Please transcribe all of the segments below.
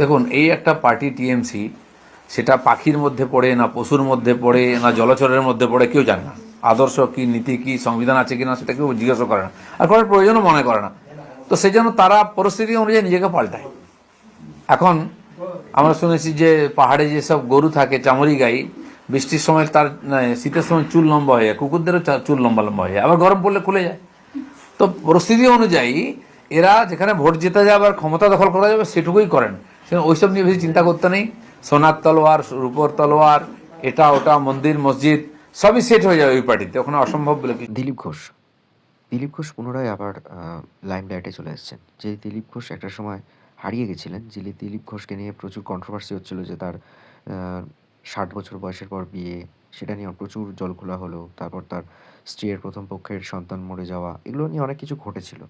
দেখুন, এই একটা পার্টি টিএমসি সেটা পাখির মধ্যে পড়ে না পশুর মধ্যে পড়ে না জলচরের মধ্যে পড়ে, কেউ জানে না। আদর্শ কি, নীতি কি, সংবিধান আছে কিনা সেটা কেউ জিজ্ঞাসা করে না। আর করার প্রয়োজনও মনে করে না। তো সেই জন্য তারা পরিস্থিতি অনুযায়ী নিজেকে পাল্টায়। এখন আমরা শুনেছি যে পাহাড়ে যেসব গরু থাকে, চামড়ি গাই, বৃষ্টির সময় তার শীতের সময় চুল লম্বা হয়ে যায়, কুকুরদেরও চুল লম্বা লম্বা হয়ে যায়, আবার গরম পড়লে খুলে যায়। তো পরিস্থিতি অনুযায়ী এরা যেখানে ভোট জেতা যাবে আর ক্ষমতা দখল করা যাবে সেটুকুই করেন। সেখানে ওইসব নিয়ে বেশি চিন্তা করতে নেই। সোনার তলোয়ার, রূপর তলোয়ার, এটা, ওটা, মন্দির, মসজিদ, সবই সেট হয়ে যাবে ওই পার্টিতে ওখানে অসম্ভব বলে দিলীপ ঘোষ দিলীপ ঘোষ পুনরায় আবার লাইম লাইমলাইটে চলে এসেছেন। যে দিলীপ ঘোষ একটা সময় হারিয়ে গেছিলেন, যিনি দিলীপ ঘোষকে নিয়ে প্রচুর কন্ট্রোভার্সি হচ্ছিল যে তার ষাট বছর বয়সের পর বিয়ে, সেটা নিয়ে প্রচুর জলখোলা হলো, তারপর তার স্ত্রীর প্রথম পক্ষের সন্তান মরে যাওয়া, এগুলো নিয়ে অনেক কিছু ঘটেছিল।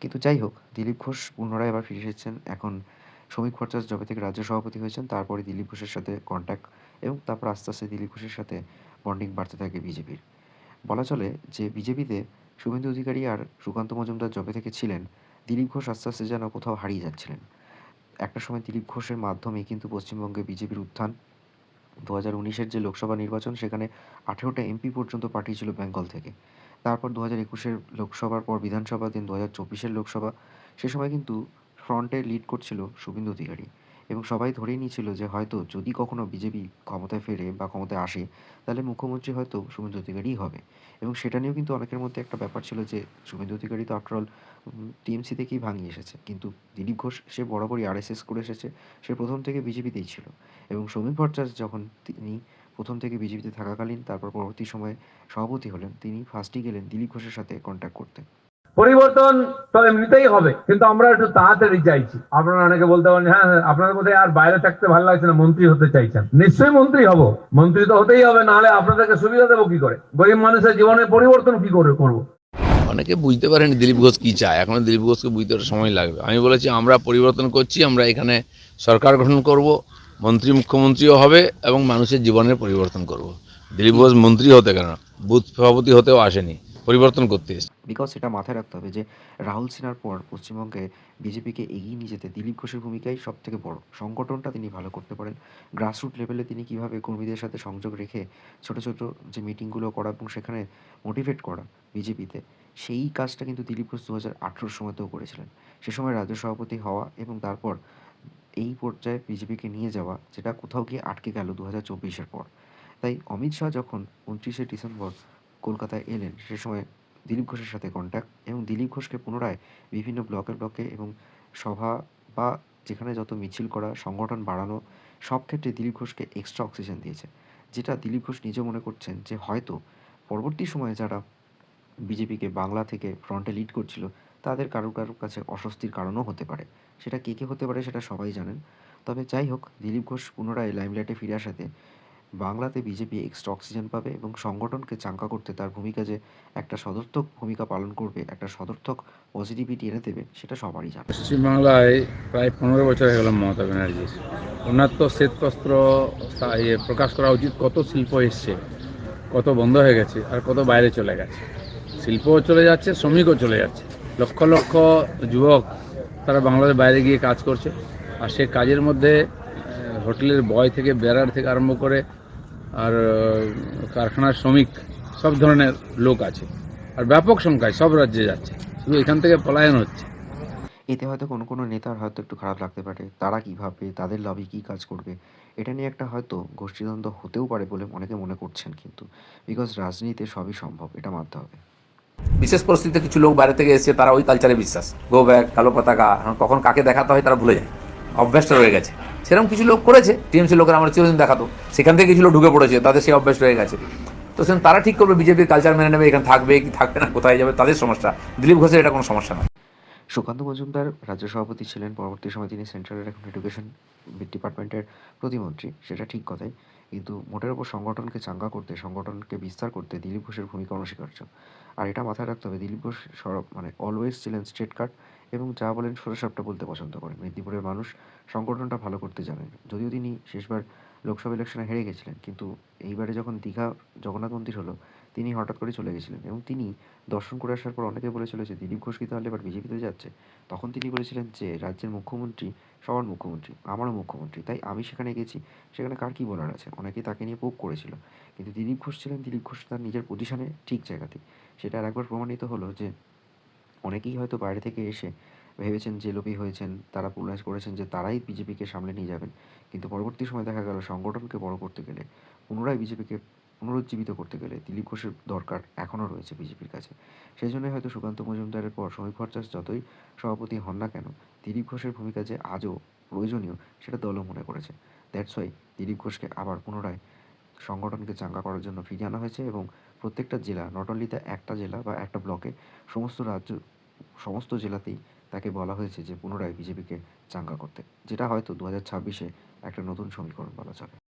কিন্তু যাই হোক, দিলীপ ঘোষ পুনরায় আবার ফিরে এসেছেন। এখন শ্রমিক ভট্টাচার্য যবে থেকে রাজ্য সভাপতি হয়েছেন। তারপরে দিলীপ ঘোষের সাথে কন্ট্যাক্ট এবং তারপর আস্তে আস্তে দিলীপ ঘোষের সাথে বন্ডিং বাড়তে থাকে বিজেপির। বলা চলে যে বিজেপিতে শুভেন্দু অধিকারী আর সুকান্ত মজুমদার যবে থেকে ছিলেন, দিলীপ ঘোষ আস্তে আস্তে যেন কোথাও হারিয়ে যাচ্ছিলেন। একটা সময় দিলীপ ঘোষের মাধ্যমে কিন্তু পশ্চিমবঙ্গে বিজেপির উত্থান। দু হাজার উনিশের যে লোকসভা নির্বাচন, সেখানে আঠেরোটা এমপি পর্যন্ত পাঠিয়েছিল বেঙ্গল থেকে। তারপর দু হাজার একুশের লোকসভার পর বিধানসভা, দিন দু হাজার চব্বিশের লোকসভা। সে সময় কিন্তু ফ্রন্টে লিড করছিল শুভেন্দু অধিকারী এবং সবাই ধরেই নিয়েছিল যে হয়তো যদি কখনো বিজেপি ক্ষমতায় ফেরে বা ক্ষমতায় আসে, তাহলে মুখ্যমন্ত্রী হয়তো শুভেন্দু অধিকারীই হবে। এবং সেটা নিয়েও কিন্তু অনেকের মধ্যে একটা ব্যাপার ছিল যে শুভেন্দু অধিকারী তো আফটারঅল টিএমসি থেকেই ভাঙিয়ে এসেছে। কিন্তু দিলীপ ঘোষ, সে বরাবরই আরএসএস করে এসেছে। সে প্রথম থেকে বিজেপিতেই ছিল। এবং শ্রমিক ভট্টাচার্য যখন তিনি প্রথম থেকে বিজেপিতে থাকাকালীন, তারপর পরবর্তী সময়ে সভাপতি হলেন, তিনি ফার্স্টই গেলেন দিলীপ ঘোষের সাথে কন্ট্যাক্ট করতে। পরিবর্তন তো এমনিতেই হবে কিন্তু আমরা একটু তাড়াতাড়ি চাইছি আপনারা অনেকে বলতে পারেন হ্যাঁ হ্যাঁ, আপনাদের বোধহয় আর বাইরে থাকতে ভালো লাগছে না মন্ত্রী হতে চাইছেন। নিশ্চয়ই মন্ত্রী হব মন্ত্রী তো হতেই হবে নাহলে আপনাদেরকে সুবিধা দেবো কি করে? গরিব মানুষের জীবনে পরিবর্তন কি করে করব? অনেকে বুঝতে পারেনি দিলীপ ঘোষ কী চায় এখন দিলীপ ঘোষকে বুঝতে সময় লাগবে। আমি বলেছি আমরা পরিবর্তন করছি আমরা এখানে সরকার গঠন করব মন্ত্রী মুখ্যমন্ত্রীও হবে এবং মানুষের জীবনের পরিবর্তন করব। দিলীপ ঘোষ মন্ত্রী হতে কেন? বুথ সভাপতি হতেও আসেনি। পরিবর্তন করতে এসেছে। বিকজ এটা মাথায় রাখতে হবে যে, রাহুল সিনহার পর পশ্চিমবঙ্গে বিজেপিকে এগিয়ে নিয়ে যেতে দিলীপ ঘোষের ভূমিকাই সব থেকে বড়। সংগঠনটা তিনি ভালো করতে পারেন। গ্রাসরুট লেভেলে তিনি কীভাবে কর্মীদের সাথে সংযোগ রেখে ছোট ছোট যে মিটিংগুলো করা এবং সেখানে মোটিভেট করা বিজেপিতে, সেই কাজটা কিন্তু দিলীপ ঘোষ দু হাজার আঠেরোর সময়তেও করেছিলেন। সে সময় রাজ্য সভাপতি হওয়া এবং তারপর এই পর্যায়ে বিজেপিকে নিয়ে যাওয়া, যেটা কোথাও গিয়ে আটকে গেল দু হাজার চব্বিশের পর। তাই অমিত শাহ যখন উনত্রিশে ডিসেম্বর কলকাতায় এলেন। সে সময় দিলীপ ঘোষের সাথে কন্ট্যাক্ট এবং দিলীপ ঘোষকে পুনরায় বিভিন্ন ব্লকে ব্লকে এবং সভা বা যেখানে যত মিছিল করা, সংগঠন বাড়ানো, সব ক্ষেত্রে দিলীপ ঘোষকে এক্সট্রা অক্সিজেন দিয়েছে। যেটা দিলীপ ঘোষ নিজে মনে করছেন যে হয়তো পরবর্তী সময়ে যারা বিজেপিকে বাংলা থেকে ফ্রন্টে লিড করছিল, তাদের কারও কারোর কাছে অস্বস্তির কারণও হতে পারে। সেটা কে কে হতে পারে সেটা সবাই জানেন। তবে যাই হোক, দিলীপ ঘোষ পুনরায় লাইমলাইটে ফিরে আসাতে বাংলাতে বিজেপি এক্সট্রা অক্সিজেন পাবে এবং সংগঠনকে চাঙ্কা করতে তার ভূমিকা যে একটা সদর্থক ভূমিকা পালন করবে, একটা সদর্থক পজিটিভিটি এনে দেবে, সেটা সবারই জানে। পশ্চিমবাংলায় প্রায় পনেরো বছর হয়ে গেল মমতা ব্যানার্জি ওনার তো শ্বেতপত্র তা- ইয়ে প্রকাশ করা উচিত, কত শিল্প এসছে, কত বন্ধ হয়ে গেছে আর কত বাইরে চলে গেছে। শিল্পও চলে যাচ্ছে, শ্রমিকও চলে যাচ্ছে। লক্ষ লক্ষ যুবক তারা বাংলাদেশ বাইরে গিয়ে কাজ করছে আর সে কাজের মধ্যে হোটেলের বয় থেকে বেড়ার থেকে আরম্ভ করে আর কারখানার শ্রমিক সব ধরনের লোক আছে। আর ব্যাপক সংখ্যায় সব রাজ্যে যাচ্ছে। শুধু এখান থেকে পলায়ন হচ্ছে। এতে হয়তো কোনো কোনো নেতার হয়তো একটু খারাপ লাগতে পারে। তারা কী ভাববে? তাদের লবি কী কাজ করবে? এটা নিয়ে একটা হয়তো গোষ্ঠীদ্বন্দ্ব হতেও পারে বলে অনেকে মনে করছেন কিন্তু। বিকজ রাজনীতিতে সবই সম্ভব এটা মানতে হবে। বিশেষ পরিস্থিতিতে কিছু লোক বাইরে থেকে এসেছে তারা ওই কালচারে বিশ্বাস। গো ব্যাগ কালো পতাকা কখন কাকে দেখাতে হয় তারা ভুলে যায়। অভ্যাসটা রয়ে গেছে। সেরকম কিছু লোক করেছে, টিএমসি লোকের আমরা চিরদিন দেখাতো। সেখান থেকে কিছু লোক ঢুকে পড়েছে, তাদের সেই অভ্যাস রয়ে গেছে। তো সেখানে তারা ঠিক করবে, বিজেপির কালচার মেনে নেবে, এখানে থাকবে, কি থাকবে না, কোথায় যাবে, তাদের সমস্যা। দিলীপ ঘোষের এটা কোনো সমস্যা নয়। সুকান্ত মজুমদার রাজ্য সভাপতি ছিলেন, পরবর্তী সময় তিনি সেন্ট্রালের এখন এডুকেশন ডিপার্টমেন্টের প্রতিমন্ত্রী, সেটা ঠিক কথাই। কিন্তু মোটের ওপর সংগঠনকে চাঙ্গা করতে, সংগঠনকে বিস্তার করতে দিলীপ ঘোষের ভূমিকা অনস্বীকার্য। আর এটা মাথায় রাখতে হবে, দিলীপ ঘোষ সরব মানে অলওয়েজ ছিলেন স্ট্রেট কাট এবং যা বলেন সোজাসাপটা বলতে পছন্দ করেন। মেদিনীপুরের মানুষ সংগঠনটা ভালো করতে জানেন। যদিও তিনি শেষবার লোকসভা ইলেকশনে হেরে গেছিলেন, কিন্তু এইবারে যখন দীঘা জগন্নাথ মন্দির হলো, তিনি হঠাৎ করে চলে গেছিলেন এবং তিনি দর্শন করে আসার পর অনেকে বলেছিল যে দিলীপ ঘোষ কি তাহলে এবার বিজেপিতে যাচ্ছে? তখন তিনি বলেছিলেন যে রাজ্যের মুখ্যমন্ত্রী সবার মুখ্যমন্ত্রী, আমারও মুখ্যমন্ত্রী, তাই আমি সেখানে গেছি, সেখানে কার কী বলার আছে? অনেকেই তাকে নিয়ে পোক করেছিল। কিন্তু দিলীপ ঘোষ ছিলেন, দিলীপ ঘোষ তার নিজের পজিশনে ঠিক জায়গাতে সেটা আর একবার প্রমাণিত হলো যে অনেকেই হয়তো বাইরে থেকে এসে ভেবেছেন যে লোভী হয়েছেন, তারা প্রয়াস করেছেন যে তারাই বিজেপিকে সামলে নিয়ে যাবেন। কিন্তু পরবর্তী সময় দেখা গেল সংগঠনকে বড় করতে গেলে, পুনরায় বিজেপিকে পুনরুজ্জীবিত করতে গেলে দিলীপ ঘোষের দরকার এখনও রয়েছে বিজেপির কাছে। সেই জন্যই হয়তো সুকান্ত মজুমদারের পর সমীপ ভট্টাচার্য যতই সভাপতি হন না কেন, দিলীপ ঘোষের ভূমিকা যে আজও প্রয়োজনীয় সেটা দলও মনে করেছে। দ্যাটস ওয়াই দিলীপ ঘোষকে আবার পুনরায় সংগঠনকে চাঙ্গা করার জন্য ফিরিয়ে আনা হয়েছে এবং প্রত্যেকটা জেলা নট অনলি দ্য একটা জেলা বা একটা ব্লকে সমস্ত রাজ্য, সমস্ত জেলাতেই তাকে বলা হয়েছে যে পুনরায় বিজেপিকে চাঙ্গা করতে। যেটা হয়তো দু হাজার ছাব্বিশে একটা নতুন সমীকরণ বলা চলে।